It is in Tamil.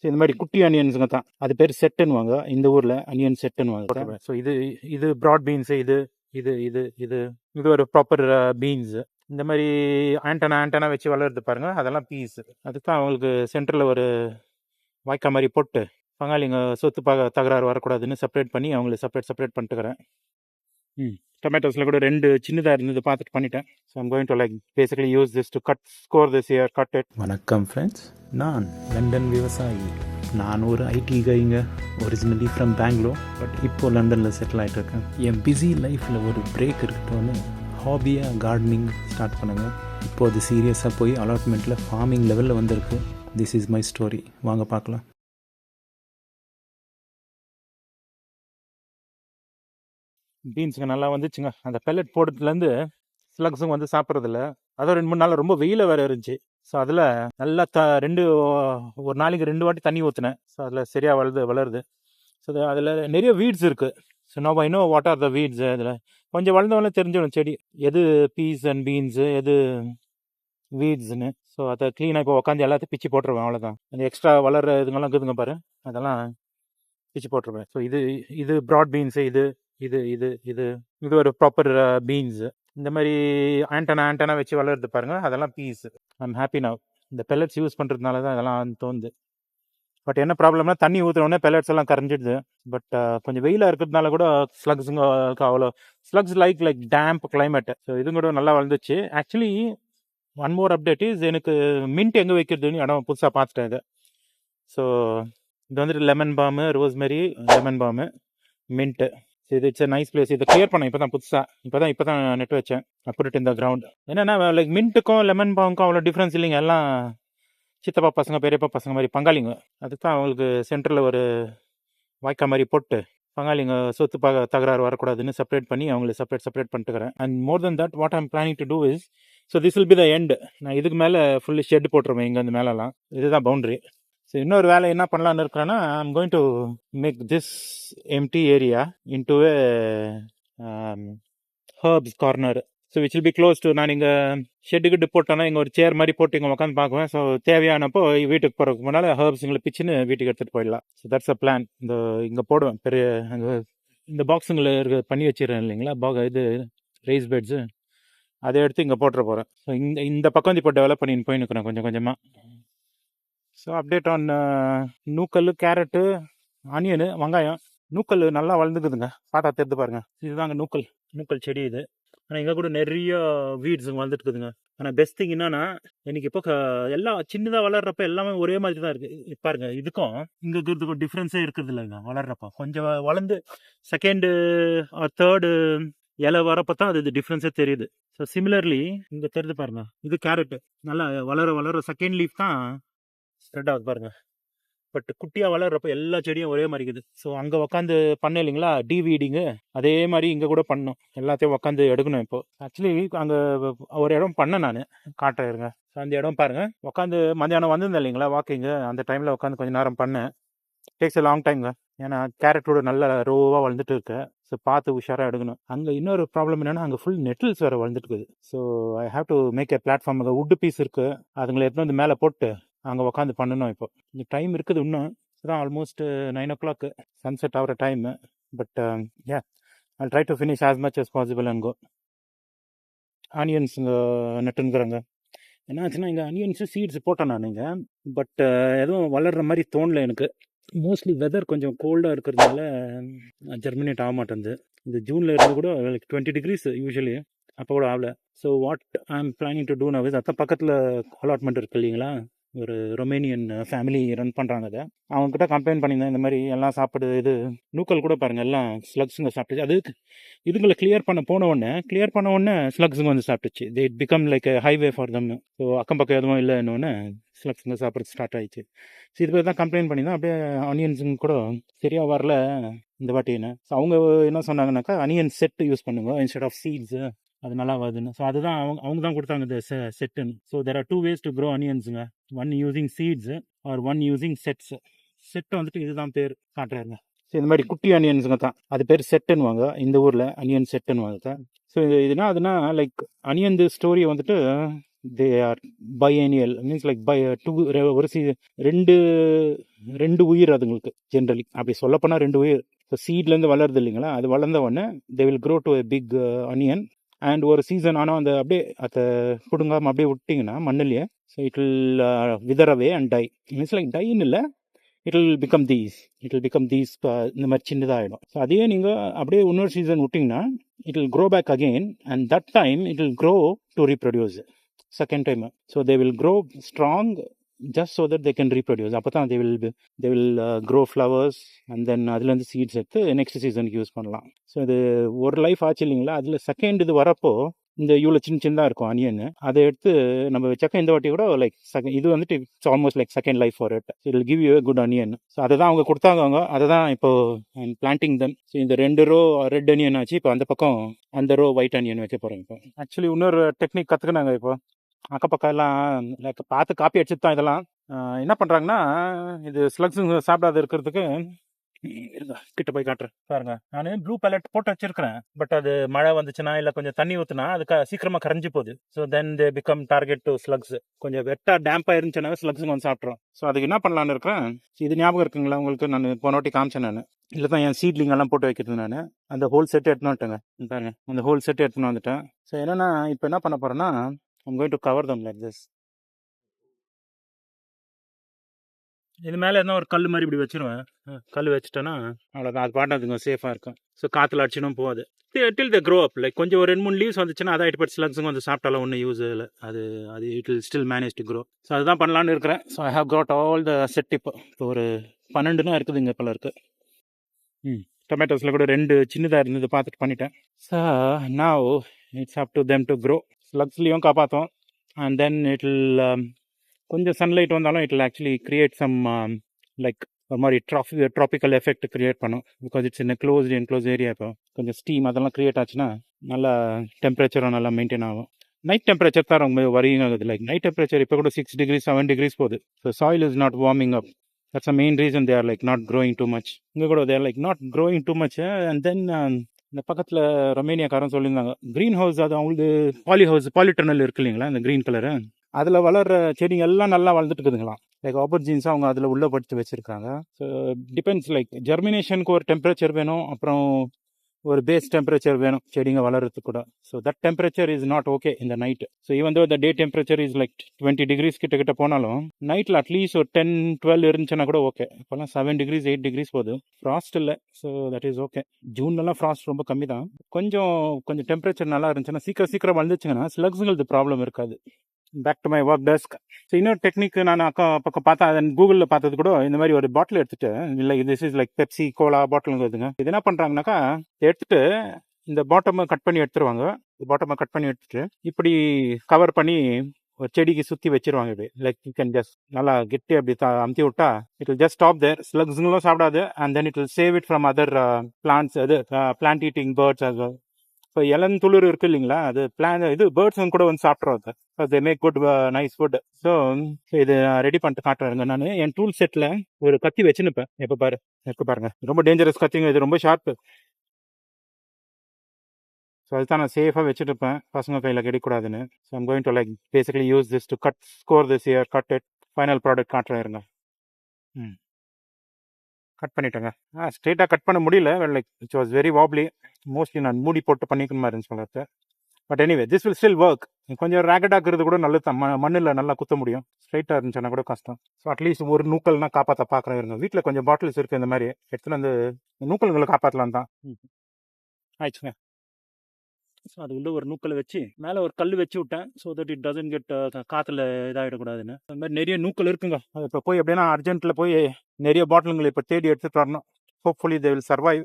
ஸோ இந்த மாதிரி குட்டி அனியன்ஸுங்க தான். அது பேர் செட்டுன்னுவாங்க. இந்த ஊரில் அனியன் செட்டுன்னுவாங்க. ஸோ இது இது ப்ராட் பீன்ஸு இது இது இது இது இது ஒரு ப்ராப்பர் பீன்ஸ் uh, இந்த மாதிரி ஆண்டனா ஆண்டனா வச்சு வளருது பாருங்க. அதெல்லாம் பீஸ் அதுக்கு தான் அவங்களுக்கு சென்டரில் ஒரு வாய்க்கா மாதிரி போட்டு பங்காளிங்க சொத்து பாக தகராறு வரக்கூடாதுன்னு செப்பரேட் பண்ணி அவங்கள செப்பரேட் செப்பரேட் பண்ணிட்டுக்கிறேன். ம். டொமேட்டோஸில் கூட ரெண்டு சின்னதாக இருந்தது பார்த்துட்டு பண்ணிட்டேன். So I'm going to like basically use this to cut score this year cut it வணக்கம் ஃப்ரெண்ட்ஸ் நான் லண்டன் விவசாயி. நான் ஒரு ஐடி கைங்க ஒரிஜினலி ஃப்ரம் பெங்களூர் பட் இப்போது லண்டனில் செட்டில் ஆகிட்டு இருக்கேன். என் பிஸி லைஃப்பில் ஒரு பிரேக் இருக்கட்டும்னு ஹாபியாக கார்டனிங் ஸ்டார்ட் பண்ணுங்கள் இப்போது சீரியஸாக போய் அலாட்மெண்ட்டில் ஃபார்மிங் லெவலில் வந்திருக்கு. திஸ் இஸ் மை ஸ்டோரி வாங்க பார்க்கலாம். பீன்ஸுங்க நல்லா வந்துச்சுங்க. அந்த பெல்லட் போடுறதுலேருந்து ஸ்லக்ஸுங்க வந்து சாப்பிட்றதில்ல. அதுவும் ரெண்டு மூணு நாள் ரொம்ப வெயில வேறு இருந்துச்சு. ஸோ அதில் நல்லா த ரெண்டு ஒரு நாளைக்கு ரெண்டு வாட்டி தண்ணி ஊற்றினேன் ஸோ அதில் சரியாக வளருது. வளருது ஸோ அதில் நிறைய வீட்ஸ் இருக்குது so no I know what are the weeds அதில் கொஞ்சம் வளர்ந்தவங்களே தெரிஞ்சிடும் செடி எது பீஸ் அண்ட் பீன்ஸு எது வீட்ஸ்னு ஸோ அதை க்ளீனாக இப்போ உட்காந்து எல்லாத்தையும் பிச்சு போட்டுருவேன் அவ்வளோதான் அந்த எக்ஸ்ட்ரா வளர்ற இதுங்கெல்லாம் இருக்குதுங்க பாரு. அதெல்லாம் பிச்சு போட்டுருவேன். ஸோ இது இது ப்ராட் பீன்ஸு இது இது இது இது. இது ஒரு ப்ராப்பர் பீன்ஸ் இந்த மாதிரி ஆண்டனா ஆண்டனா வச்சு வளருது பாருங்க. அதெல்லாம் பீஸ் ஐம் ஹாப்பி நவ் இந்த பெல்லட்ஸ் யூஸ் பண்ணுறதுனால தான் அதெல்லாம் தோணுது. பட் என்ன ப்ராப்ளம்னா தண்ணி ஊற்றுறோடனே பெல்லட்ஸ் எல்லாம் கரைஞ்சிடுது. பட் கொஞ்சம் வெயிலாக இருக்கிறதுனால கூட ஸ்லக்ஸுங்க அவ்வளோ slugs like like damp climate so இதுவும் கூட நல்லா வளர்ந்துச்சு actually one more update is எனக்கு மின்ட் எங்கே வைக்கிறதுன்னு இடம் புதுசாக பார்த்துட்டேன் இது. ஸோ இது வந்துட்டு lemon balm rosemary lemon balm mint இது இட்ஸ் நைஸ் பிளேஸ் இதை கிளியர் பண்ணேன் இப்போ தான் புதுசாக இப்போ தான் இப்போ தான் நெட் வச்சேன் அப்புறம் இந்த கிரவுண்ட் என்னென்னா லைக் மின்ட்டுக்கும் லெமன் பாவுக்கும் அவ்வளோ டிஃப்ரென்ஸ் இல்லைங்க. எல்லாம் சித்தப்பா பசங்க பெரியப்பா பசங்க மாதிரி பங்காளிங்க. அதுக்கு தான் அவங்களுக்கு சென்டரில் ஒரு வாய்க்கா மாதிரி போட்டு பங்காளிங்க சொத்து பார்க்க தகராறு வரக்கூடாதுன்னு செப்பரேட் பண்ணி அவங்களை separate separate பண்ணிட்டுக்கிறேன். And more then that what I'm planning to do is so this will be the end நான் இதுக்கு மேலே ஃபுல்லி ஷெட் போட்டுருவேன் இங்கே அந்த மேலெலாம். இதுதான் பவுண்ட்ரி ஸோ இன்னொரு வேலை என்ன பண்ணலான்னு இருக்கிறேன்னா I'm going to make this empty area into a herbs corner so which will be close to நான் இங்கே ஷெட்டு கிட்டு போட்டோன்னா இங்கே ஒரு சேர் மாதிரி போட்டு இங்கே உட்காந்து பார்க்குவேன். ஸோ தேவையானப்போ வீட்டுக்கு போகிறதுக்கு முன்னால் ஹர்ப்ஸுங்களை பிச்சுன்னு வீட்டுக்கு எடுத்துகிட்டு போயிடலாம். ஸோ தட்ஸ் அ பிளான் இந்த இங்கே போடுவேன். பெரிய அங்கே இந்த பாக்ஸுங்களை இருக்க பண்ணி வச்சிடறேன் இல்லைங்களா? பாக இது ரைஸ் பெட்ஸு அதை எடுத்து இங்கே போட்டுற போகிறேன் ஸோ இந்த இந்த பக்கம் இப்போ டெவலப் பண்ணின்னு போயின்னு இருக்கிறேன் கொஞ்சம் கொஞ்சமாக ஸோ அப்டேட் ஆன் நூக்கல் கேரட்டு ஆனியனு வெங்காயம். நூக்கல் நல்லா வளர்ந்துக்குதுங்க. பார்த்தா தெரிந்து பாருங்க. இதுதாங்க நூக்கல். நூக்கல் செடி இது. ஆனால் இங்கே கூட நிறைய வீட்ஸ் வளர்ந்துட்டுக்குதுங்க. ஆனால் பெஸ்ட் திங் என்னன்னா எனக்கு இப்போ க- எல்லாம் சின்னதாக வளர்றப்ப எல்லாமே ஒரே மாதிரி தான் இருக்குது பாருங்க இதுக்கும் இங்கே இருக்கிறதுக்கும் டிஃப்ரென்ஸே இருக்கிறது இல்லைங்க வளர்றப்ப. கொஞ்சம் வளர்ந்து செகண்டு தேர்டு இலை வரப்போ தான் அது டிஃப்ரென்ஸே தெரியுது. ஸோ சிமிலர்லி இங்கே தெரிஞ்சு பாருங்க இது கேரட்டு. நல்லா வளர வளர செகண்ட் லீஃப் தான் ரெண்டாவது பாருங்கள் பட் குட்டியாக வளர்றப்ப எல்லா செடியும் ஒரே மாதிரி இருக்குது. ஸோ அங்கே உட்காந்து பண்ண இல்லைங்களா? டிவிடிங்கு அதே மாதிரி இங்கே கூட பண்ணும். எல்லாத்தையும் உட்காந்து எடுக்கணும் இப்போது ஆக்சுவலி அங்கே ஒரு இடம் பண்ணேன் நான். காட்டுறேன் இருங்க. ஸோ அந்த இடம் பாருங்கள் உட்காந்து மத்தியானம் வந்திருந்தேன் இல்லைங்களா வாக்கிங்கு அந்த டைமில் உட்காந்து கொஞ்சம் நேரம் பண்ணேன். டேக்ஸ் எ லாங் டைம்ங்க ஏன்னா கேரட்டோட நல்ல ரோவாக வளர்ந்துட்டு இருக்கு. ஸோ பார்த்து உஷாராக எடுக்கணும். அங்கே இன்னொரு ப்ராப்ளம் என்னென்னா அங்கே ஃபுல் நெட்டில்ஸ் வேறு வளர்ந்துட்டு இருக்குது. So I have to make a platform அங்கே வுட் பீஸ் இருக்குது அதுங்களை எடுத்துகிட்டு வந்து மேலே போட்டு அங்கே உட்காந்து பண்ணணும் இப்போ. இந்த டைம் இருக்குது இன்னும். தான் almost nine o'clock sunset ஆகிற time but uh I try to finish as much as possible அங்கே கோ ஆனியன்ஸ் நட்டுங்கிறாங்க என்னாச்சுன்னா இங்கே ஆனியன்ஸு சீட்ஸ் போட்டேன் நான் இங்கே. பட் uh, எதுவும் வளர்கிற மாதிரி தோணல எனக்கு. மோஸ்ட்லி வெதர் கொஞ்சம் கோல்டாக இருக்கிறதுனால um, ஜெர்மினேட் ஆக மாட்டேங்குது இந்த ஜூனில் இருந்து கூட லைக் டுவெண்ட்டி டிகிரிஸ் யூஸ்வலி அப்போ கூட ஆகல. So what I am planning to do now is அதான் பக்கத்தில் அலாட்மெண்ட் இருக்கு இல்லைங்களா? ஒரு ரொமேனியன் ஃபேமிலி uh, ரன் பண்ணுறாங்க அதை. அவங்கக்கிட்ட கம்ப்ளைண்ட் பண்ணியிருந்தேன் இந்த மாதிரி எல்லாம் சாப்பிடுது இது நூக்கல் கூட பாருங்கள் எல்லாம் ஸ்லக்ஸுங்க சாப்பிட்டுச்சு. அது இதுங்களை கிளியர் பண்ண போன உடனே கிளியர் பண்ண உடனே ஸ்லக்ஸுங்க வந்து சாப்பிட்டுச்சு. They it become like highway for them so அக்கம் பக்கம் எதுவும் இல்லைன்னு ஸ்லக்ஸுங்க சாப்பிட்றது ஸ்டார்ட் ஆயிடுச்சு. ஸோ இது பேர் தான் கம்ப்ளைண்ட் பண்ணியிருந்தேன். அப்படியே ஆனியன்ஸுங்க கூட சரியாக வரல இந்த வாட்டின்னு ஸோ அவங்க என்ன சொன்னாங்கன்னாக்கா அனியன் செட் யூஸ் பண்ணுங்க இன்ஸ்டெட் ஆஃப் சீட்ஸு அது நல்லா வருதுன்னு. ஸோ அதுதான் அவங்க அவங்க தான் கொடுத்தாங்க இந்த செட்டுன்னு. So there are two ways to grow அனியன்ஸுங்க one using seeds or one using sets set வந்துட்டு இதுதான் பேர். காட்டுறாருங்க. ஸோ இந்த மாதிரி குட்டி அனியன்ஸுங்க தான். அது பேர் செட்டுன்னுவாங்க இந்த ஊரில் அனியன் செட்டுன்னுவாங்க தான். ஸோ இது இதுனா அதுனா லைக் அனியன் தி ஸ்டோரி வந்துட்டு they are biennial means like bi two ஒரு சீ ரெண்டு ரெண்டு உயிர் அதுங்களுக்கு ஜென்ரலி அப்படி சொல்லப்போனால் ரெண்டு உயிர். ஸோ சீட்லேருந்து வளருது இல்லைங்களா? அது வளர்ந்த உடனே they will grow to a big onion and ஒரு சீசன் ஆனால் அந்த அப்படியே அதை பிடுங்காம அப்படியே விட்டிங்கன்னா மண்ணுலேயே so it will wither away and die means like டைன்னு இல்லை it will become these it will become these இந்த மாதிரி சின்னதாகிடும் ஸோ அதையே நீங்கள் அப்படியே இன்னொரு சீசன் விட்டிங்கன்னா it will grow back again and that time it will grow to reproduce second time so they will grow strong just so that they can reproduce அப்போ தான் they will they will grow flowers and then அதுலேருந்து சீட்ஸ் எடுத்து நெக்ஸ்ட் சீசனுக்கு யூஸ் பண்ணலாம். ஸோ இது ஒரு லைஃப் ஆச்சு இல்லைங்களா? அதில் செகண்ட் இது வரப்போ இந்த இவ்வளோ சின்ன சின்னதாக இருக்கும் அனியன் அதை எடுத்து நம்ம வச்சாக்க இந்த வாட்டி கூட லைக் செகண்ட் இது வந்துட்டு it's almost like second life for it it give you good onion so அதை தான் அவங்க கொடுத்தாங்க அவங்க அதை தான் இப்போ பிளான்டிங் தென் ஸோ இந்த ரெண்டு ரோ ரெட் அனியன் ஆச்சு. இப்போ அந்த பக்கம் அந்த ரோ ஒயிட் அனியன் வைக்க போகிறோம் இப்போ. ஆக்சுவலி இன்னொரு டெக்னிக் கற்றுக்கினாங்க இப்போ. அக்கப்பக்கம் எல்லாம் லைக் பார்த்து காப்பி அடிச்சுட்டு தான் இதெல்லாம் என்ன பண்ணுறாங்கன்னா இது ஸ்லக்ஸ் சாப்பிடாத இருக்கிறதுக்கு இருங்க கிட்ட போய் காட்டுறேன். பாருங்க நான் ப்ளூ பேலட் போட்டு வச்சிருக்கிறேன். பட் அது மழை வந்துச்சுன்னா இல்லை கொஞ்சம் தண்ணி ஊற்றுனா அது க- கரைஞ்சி போகுது. So then they become target to slugs கொஞ்சம் வெட்டாக டேம்பாக இருந்துச்சுனாவே ஸ்லக்ஸுங்க வந்து சாப்பிட்றோம் ஸோ அதுக்கு என்ன பண்ணலான்னு இருக்கிறேன் இது ஞாபகம் இருக்குங்களா உங்களுக்கு? நான் போன வாட்டி காமிச்சேன் நான். இல்லை தான் என் சீட்லிங் எல்லாம் போட்டு வைக்கிறது நான். அந்த ஹோல் செட் எடுத்துன்னு வந்துட்டேங்க. பாருங்க அந்த ஹோல் செட் எடுத்துன்னு வந்துட்டேன். ஸோ என்னன்னா இப்போ என்ன பண்ண போகிறேன்னா I'm going to cover them like this இது மேலே இருந்தால் ஒரு கல் மாதிரி இப்படி வச்சிருவேன். கல் வச்சுட்டேன்னா அவ்வளோதான் அது பாட்டு அதுங்க சேஃபாக இருக்கும். ஸோ காற்றுல அடிச்சிடும் போகாது. Till they grow up like கொஞ்சம் ஒரு ரெண்டு மூணு லீவ்ஸ் வந்துச்சுன்னா அதை எட்டு பட் ஸ்லக்ஸுங்க வந்து சாப்பிட்டாலும் ஒன்றும் யூஸ் இல்லை. அது அது it'll still manage to grow so அதுதான் பண்ணலான்னு இருக்கிறேன். So I have grown all the set இப்போ. இப்போ ஒரு பன்னெண்டுனா இருக்குதுங்க இப்போ இருக்குது ம் டொமேட்டோஸில் கூட ரெண்டு சின்னதாக இருந்தது பார்த்துட்டு பண்ணிட்டேன். So now it's up to them to grow ஸ்லக்ஸ்லேயும் காப்பாற்றும் அண்ட் தென் இட் வில் கொஞ்சம் சன்லைட் வந்தாலும் it will actually create some like ஒரு மாதிரி ட்ராஃபி ட்ராபிக்கல் எஃபெக்ட் கிரியேட் பண்ணும். Because it's in closed enclose area இப்போ கொஞ்சம் ஸ்டீம் அதெல்லாம் கிரியேட் ஆச்சுன்னா நல்லா டெம்பரேச்சரும் நல்லா மெயின்டைன் ஆகும். நைட் டெம்பரேச்சர் தான் ரொம்ப வரிங் ஆகுது. லைக் நைட் டெம்பரேச்சர் இப்போ கூட சிக்ஸ் டிகிரி செவன் டிகிரிஸ் போகுது. So soil is not warming up that's a main reason there like not growing too much இங்கே கூட there like not growing too much and then இந்த பக்கத்தில் ரொமேனியாக்காரன் சொல்லியிருந்தாங்க க்ரீன் ஹவுஸ் அது அவங்களுக்கு பாலி ஹவுஸ் பாலிட்டர்னல் இருக்கு இல்லைங்களா இந்த க்ரீன் கலரு அதில் வளர்கிற செடிங்க எல்லாம் நல்லா வளர்ந்துட்டு இருக்குதுங்களாம். லைக் ஆப்பர்ஜீன்ஸ் அவங்க அதில் உள்ளே படுத்து வச்சுருக்காங்க ஸோ டிபெண்ட்ஸ் லைக் ஜெர்மினேஷனுக்கு ஒரு டெம்பரேச்சர் வேணும் அப்புறம் ஒரு பேஸ் டெம்பரேச்சர் வேணும் செடிங்க வளர்றதுக்கு கூட. So that temperature is not okay இந்த night so even though the day temperature is like twenty degrees கிட்ட கிட்ட போனாலும் நைட்டில் அட்லீஸ்ட் ஒரு டென் டுவெல் இருந்துச்சுன்னா கூட ஓகே இப்போலாம் செவன் டிகிரிஸ் எயிட் டிகிரிஸ் போகுது. ஃப்ராஸ்ட் இல்லை ஸோ தட் இஸ் ஓகே ஜூன்லலாம் ஃப்ராஸ்ட் ரொம்ப கம்மி தான் கொஞ்சம் கொஞ்சம் டெம்பரேச்சர் நல்லா இருந்துச்சுன்னா சீக்கிரம் சீக்கிரம் வந்துச்சுங்கன்னா ஸ்லக்ஸுங்களுக்கு ப்ராப்ளம் இருக்காது. Back to my work desk so இன்னொரு டெக்னிக் நான் அக்கா பக்கம் பார்த்தா கூகுளில் பார்த்தது கூட இந்த மாதிரி ஒரு பாட்டில் எடுத்துட்டு இல்லை this is like Pepsi cola பாட்டிலுங்கிறதுங்க இது என்ன பண்ணுறாங்கனாக்கா எடுத்துட்டு இந்த பாட்டமை கட் பண்ணி எடுத்துருவாங்க. பாட்டமை கட் பண்ணி எடுத்துட்டு இப்படி கவர் பண்ணி ஒரு செடிக்கு சுற்றி வச்சிருவாங்க இப்படி. லைக் யூ கேன் ஜஸ்ட் நல்லா கெட்டி அப்படி த அமுத்தி விட்டா it'll just stop there ஸ்லக்ஸுங்களும் சாப்பிடாது. And then it will save it from other plants அது பிளான்ட் ஈட்டிங் பேர்ட்ஸ் அது இப்போ இளந்துளிர் இருக்கு இல்லைங்களா? அது பிளான் இது பேர்ட்ஸ் கூட வந்து சாப்பிட்றோம் அது. They make good nice food so இது ரெடி பண்ணிட்டு காட்டுறேங்க நான். என் டூல் செட்டில் ஒரு கத்தி வச்சுன்னுப்பேன் எப்போ பாரு எப்போ பாருங்க. ரொம்ப டேஞ்சரஸ் கத்திங்க. இது ரொம்ப ஷார்ப்பு ஸோ அதுதான் நான் சேஃபாக வச்சுட்டு இருப்பேன் பசங்க கையில் கிடைக்கூடாதுன்னு. So I'm going to like basically use this to cut score this year cut it final product காட்டுறேன் இருங்க. ம். கட் பண்ணிட்டேங்க. ஆ ஸ்ட்ரெயிட்டாக கட் பண்ண முடியல. Like it's was very wobbly mostly நான் மூடி போட்டு பண்ணிக்கணும் மாதிரி இருந்துச்சு போல but anyway this will still work கொஞ்சம் ரேக்கட் ஆக்குறது கூட நல்லது தான். மண்ணுல நல்லா குத்த முடியும். ஸ்ட்ரைட்டாக இருந்துச்சுன்னா கூட கஷ்டம். ஸோ அட்லீஸ்ட் ஒரு நூக்கல்னா காப்பாற்ற பார்க்குறேன் இருங்க. வீட்டில் கொஞ்சம் பாட்டில்ஸ் இருக்குது இந்த மாதிரி. எடுத்துன்னு வந்து நூக்கல்களை காப்பாற்றலாம் தான். ஆயிடுச்சுங்க. ஸோ அது உள்ள ஒரு நூக்கலை வச்சு மேலே ஒரு கல் வச்சு விட்டேன். So uh, that it doesn't get காற்றுல இதாகிடக்கூடாதுன்னு அந்த மாதிரி நிறைய நூக்கல் இருக்குங்க. அது இப்போ போய் எப்படின்னா அர்ஜென்ட்டில் போய் நிறைய பாட்டிலுங்களை இப்போ தேடி எடுத்துகிட்டு வரணும். Hopefully they will survive